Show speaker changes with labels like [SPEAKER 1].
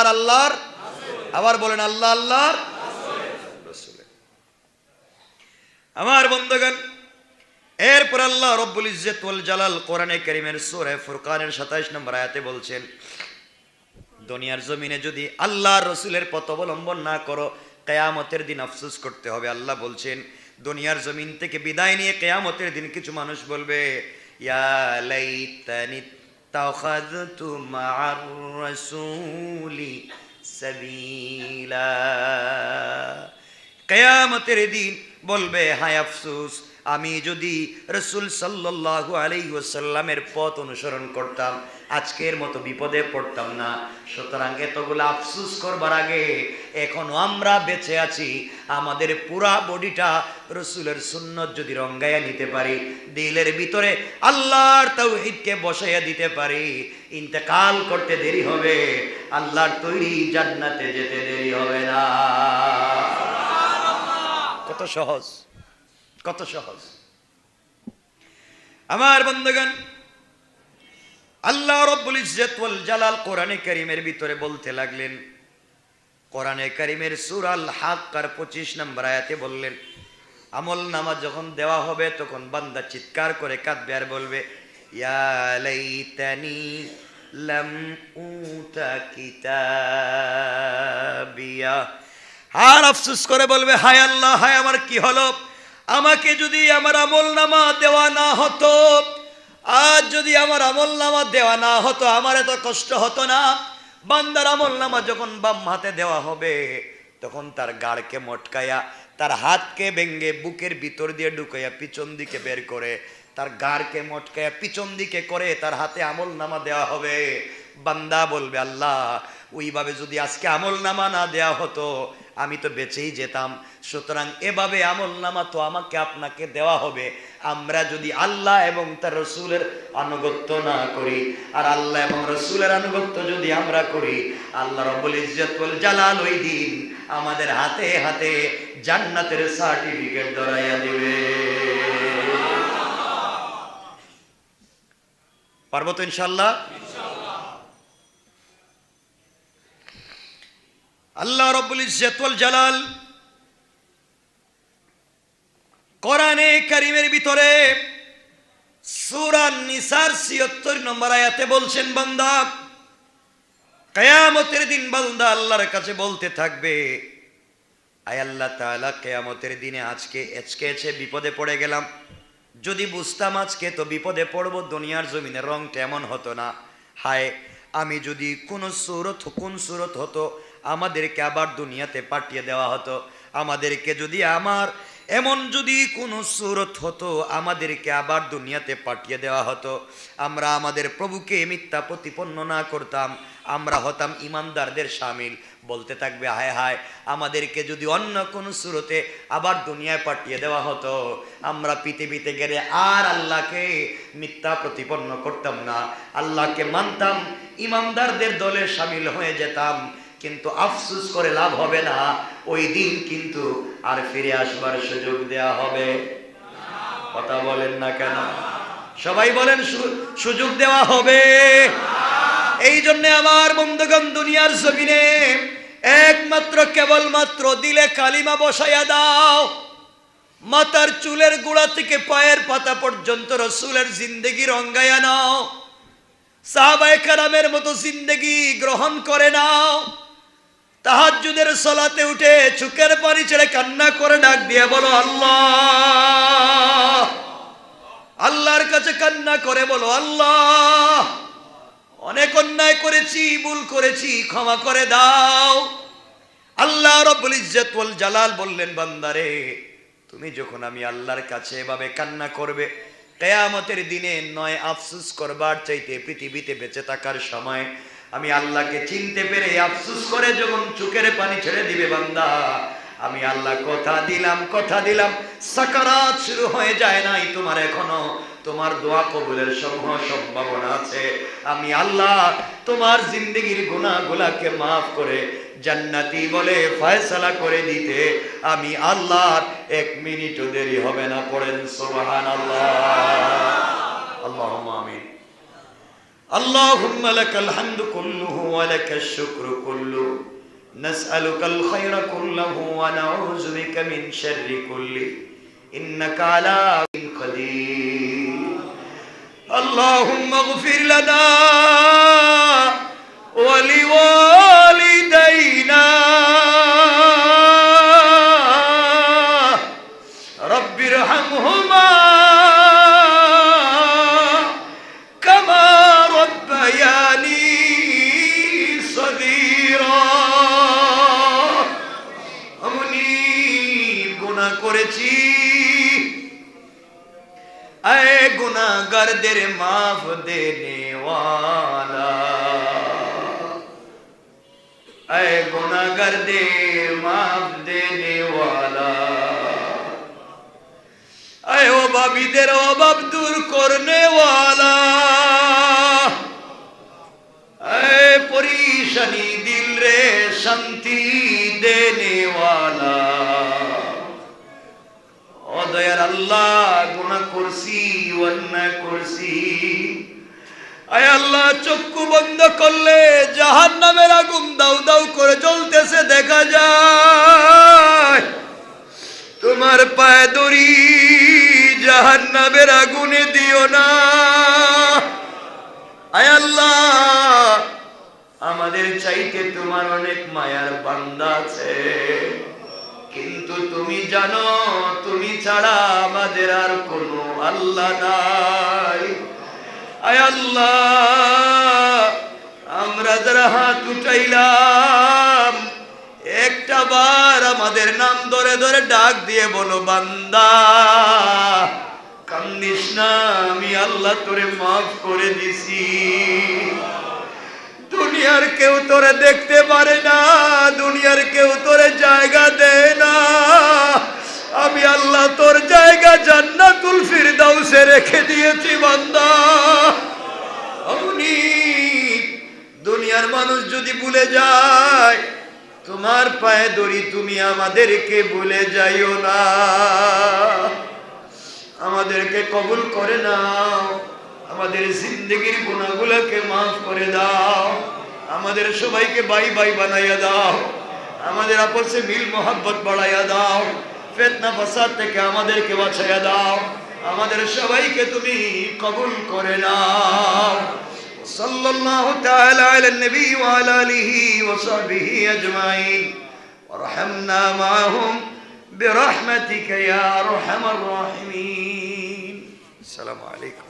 [SPEAKER 1] আর আল্লাহর আবার বলেন, আল্লাহ, আল্লাহর। আমার বন্ধুগণ, এরপর আল্লাহ রব্বুল ইজ্জত ওয়াল জালাল কোরআনে কারীমের সূরা ফুরকানের 27 নম্বর আয়াতে বলছেন, দুনিয়ার জমিনে যদি আল্লাহর রসুলের পথ অবলম্বন না করো, কেয়ামতের দিন আফসোস করতে হবে আল্লাহ বলছেন, দুনিয়ার জমিন থেকে বিদায় নিয়ে কেয়ামতের দিন কিছু মানুষ বলবে, ইয়া লাইতানি তাখাযতু مع الرسول سبيلا. কেয়ামতের দিন বলবে, হায় আফসুস, আমি যদি রসুল সাল্লাহ আলাইসাল্লামের পথ অনুসরণ করতাম আজকের মতো বিপদে পড়তাম না। সুতরাং এতগুলো আফসোস করবার আগে এখনও আমরা বেঁচে আছি। আমাদের পুরা বডিটা রসুলের সুন্নত যদি রঙ্গাইয়া নিতে পারি, দিলের ভিতরে আল্লাহর তাওহীদকে বসাইয়া দিতে পারি, ইন্তেকাল করতে দেরি হবে, আল্লাহর তৈরি জান্নাতে যেতে দেরি হবে না। কত সহজ কত সহজ। আমার বন্ধুগণ আল্লাহ রব্বুল ইজ্জত ওয়াল জালাল কোরআনে কারীমের ভিতরে বলতে লাগলেন, কোরআনে কারীমের সূরাল হাক্কার 25 নম্বর আয়াতে বললেন, আমল নামা যখন দেওয়া হবে তখন বান্দা চিৎকার করে কাঁদবে আর বলবে, ইয়া লাইতানি লাম উতা কিতাবিয়া। আর আফসোস করে বলবে, হায় আল্লাহ, হায় আমার কি হলো? আমাকে যদি আমার আমল নামা দেওয়া না হতো আজ যদি আমার আমল নামা দেওয়া না হতো, আমার এত কষ্ট হতো না। বান্দার আমল নামা যখন বাম হাতে দেওয়া হবে, তখন তার গাড়কে মটকায়া, তার হাতকে ভেঙ্গে বুকের ভিতর দিয়ে ঢুকাইয়া পিছন দিকে বের করে, তার গাড়কে মটকায়া পিছন দিকে করে তার হাতে আমল নামা দেওয়া হবে। বান্দা বলবে, আল্লাহ, ওইভাবে যদি আজকে আমল নামা না দেওয়া হতো আমি তো বেঁচেই যেতাম। সুতরাং এভাবে আমল নামা তো আমাকে আপনাকে দেওয়া হবে। আমরা যদি আল্লাহ এবং তার রসুলের আনুগত্য না করি, আর আল্লাহ এবং রসুলের আনুগত্য যদি আমরা করি, আল্লাহ রব্বুল ইজ্জতুল জালাল ওই দিন আমাদের হাতে হাতে জান্নাতের সার্টিফিকেট ধরাইয়া দিবে। পারব তো ইনশাল্লাহ আল্লাহ রব্বুল ইজ্জতুল জালাল কোরআনে কারিমের ভিতরে সূরা নিসার 76 নম্বর আয়াতে বলছেন, বান্দা, কিয়ামতের দিন বান্দা আল্লাহর কাছে বলতে থাকবে, আয় আল্লাহ তাআলা, কিয়ামতের দিনে আজকে এচকে এসে বিপদে পড়ে গেলাম। যদি বুঝতাম আজকে, তো বিপদে পড়ব, দুনিয়ার জমিনে রং তেমন হতো না। হায়, আমি যদি কোনো সুরত, কোন সুরত হতো আমাদেরকে আবার দুনিয়াতে পাঠিয়ে দেওয়া হতো। আমাদেরকে যদি আমার, এমন যদি কোনো সুরত হতো, আমাদেরকে আবার দুনিয়াতে পাঠিয়ে দেওয়া হতো। আমরা আমাদের প্রভুকে মিথ্যা প্রতিপন্ন না করতাম, আমরা হতাম ইমানদারদের সামিল। বলতে থাকবে, হায় হায়, আমাদেরকে যদি অন্য কোনো সুরতে আবার দুনিয়ায় পাঠিয়ে দেওয়া হতো, আমরা পৃথিবীতে গেলে আর আল্লাহকে মিথ্যা প্রতিপন্ন করতাম না। আল্লাহকে মানতাম, ইমানদারদের দলে সামিল হয়ে যেতাম। কিন্তু আফসুস করে লাভ হবে না। ওই দিন কিন্তু আর ফিরে আসবার সুযোগ দেয়া হবে। কথা বলেন না কেন? সবাই বলেন সুযোগ দেওয়া হবে। এই জন্য আমার বন্ধুগণ, দুনিয়ার জমিনে একমাত্র, কেবলমাত্র দিলে কালিমা বসাইয়া দাও। মাতার চুলের গোড়া থেকে পায়ের পাতা পর্যন্ত রসুলের জিন্দগি রঙ্গাইয়া নাও। সাহাবায়ে কারামের মতো জিন্দগি গ্রহণ করে নাও। তাহাজ্জুদের সলাতে উঠে চুকের পানি ছেড়ে কান্না করে ডাক দিয়ে বলো, আল্লাহ! আল্লাহর কাছে কান্না করে বলো, আল্লাহ! অনেক অন্যায় করেছি, ভুল করেছি, ক্ষমা করে দাও। আল্লাহ রব্বুল ইজ্জত জালাল বললেন, বান্দারে, তুমি যখন আমি আল্লাহর কাছে এভাবে কান্না করবে, কেয়ামতের দিনে নয় আফসুস করবার চাইতে পৃথিবীতে বেঁচে থাকার সময় আমি আল্লাহকে চিনতে পেরে আফসুস করে যখন চোখের পানি ছেড়ে দিবে বান্দা। আমি আল্লাহ, কথা দিলাম কথা দিলাম। সাকারাত শুরু হয়ে যায় নাই তোমার এখনও। তোমার দোয়া কবুলের সমূহ সম্ভাবনা আছে। আমি আল্লাহ, তোমার জিন্দগির গুনাহগুলাকে মাফ করে জান্নাতি বলে ফয়সালা করে দিতে আমি আল্লাহর এক মিনিটও দেরি হবে না, পড়েন সুবহানাল্লাহ। আল্লাহুম্মা আমিন। اللهم لك الحمد كله ولك الشكر كله. نسألك الخير كله ونعوذ بك من شر كله. إنك على قدير. اللهم اغفر لنا গুনাহগারদের মাফ দেনে ওয়ালা আয়ে গুনাহগারদের মাফ দেনে ওয়ালা আয়ে অভাবীদের অভাব দূর করনে ওয়ালা আয়ে পরিশানি দিল রে শান্তি দেনে ওয়ালা ও দয়ার আল্লাহ আয় আল্লাহ, চক্ষু বন্ধ করলে জাহান নামের আগুন দাউ দাউ করে জ্বলতেছে, দেখা যায়। তোমার পায়ে দড়ি জাহান নামের আগুনে দিও না। আয় আল্লাহ, আমাদের চাইতে তোমার অনেক মায়ার বান্দা আছে। কিন্তু তুমি জানো, তুমি ছাড়া আমাদের আর কোনো আল্লাহ নাই। আয় আল্লাহ, আমরা যারা হাত উঠাইলাম, একটা বার আমাদের নাম ধরে ধরে ডাক দিয়ে বলো, বান্দা, কান্দিস না, আমি আল্লাহ তোরে মাফ করে দিছি। দুনিয়ার কেউ তোরে দেখতে পারে না, দুনিয়ার কেউ জান্নাতুল ফিরদাউসে রেখে দিয়েছি বান্দা। অমনি দুনিয়ার মানুষ যদি ভুলে যায়, তোমার পায়ে দড়ি তুমি আমাদেরকে ভুলে যাইও না। আমাদেরকে কবুল করে নাও, আমাদের জিন্দগির গুণাগুলোকে মাফ করে দাও, আমাদের সবাইকে বাই বাই বানাইয়া দাও, আমাদের আপসে মিল মোহাব্বত বাড়াইয়া দাও। ফেতনা ফাসাদ থেকে আমাদেরকে বাঁচাইয়া দাও আমাদের সবাইকে তুমি কবুল করে নাও সাল্লাল্লাহু তাআলা আলা নবী ওয়া আলা আলিহি ওয়া সাহবিহি আজমাইন وارحمنا معهم برحمتك يا ارحم الراحمين السلام عليكم